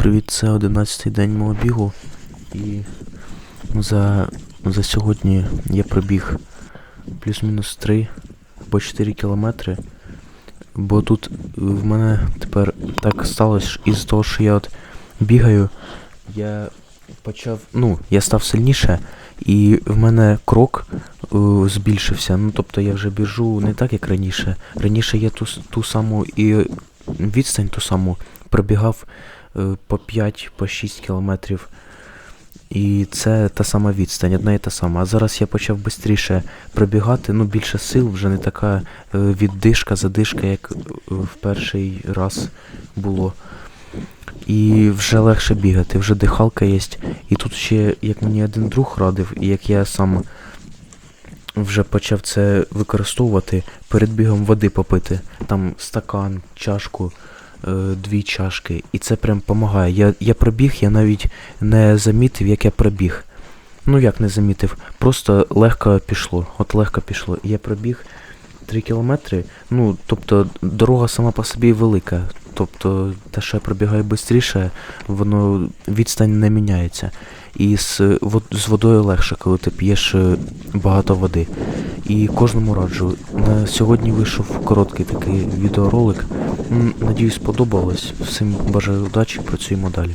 привіт! Це 11-й день мого бігу. І за, за сьогодні я пробіг плюс-мінус 3 або 4 кілометри. Бо тут в мене тепер так сталося із того, що я от бігаю, я почав. Ну, я став сильніше, і в мене крок е, збільшився. Ну, тобто я вже біжу не так, як раніше. Раніше я ту, ту саму і відстань ту саму пробігав по 5, по 6 кілометрів. І це та сама відстань, одна і та сама. А зараз я почав швидше пробігати, ну більше сил, вже не така е, віддишка, задишка, як е, в перший раз було. І вже легше бігати, вже дихалка є. І тут ще, як мені один друг радив, і як я сам вже почав це використовувати, перед бігом води попити. Там стакан, чашку, е, дві чашки. І це прям допомагає. Я, я пробіг, я навіть не замітив, як я пробіг. Ну як не замітив, просто легко пішло. От легко пішло. Я пробіг 3 кілометри. Ну, тобто дорога сама по собі велика. Тобто те, що я пробігаю швидше, воно відстань не міняється. І з, з водою легше, коли ти п'єш е, багато води. І кожному раджу. На сьогодні вийшов короткий такий відеоролик. Надіюсь, сподобалось. Всім бажаю удачі, працюємо далі.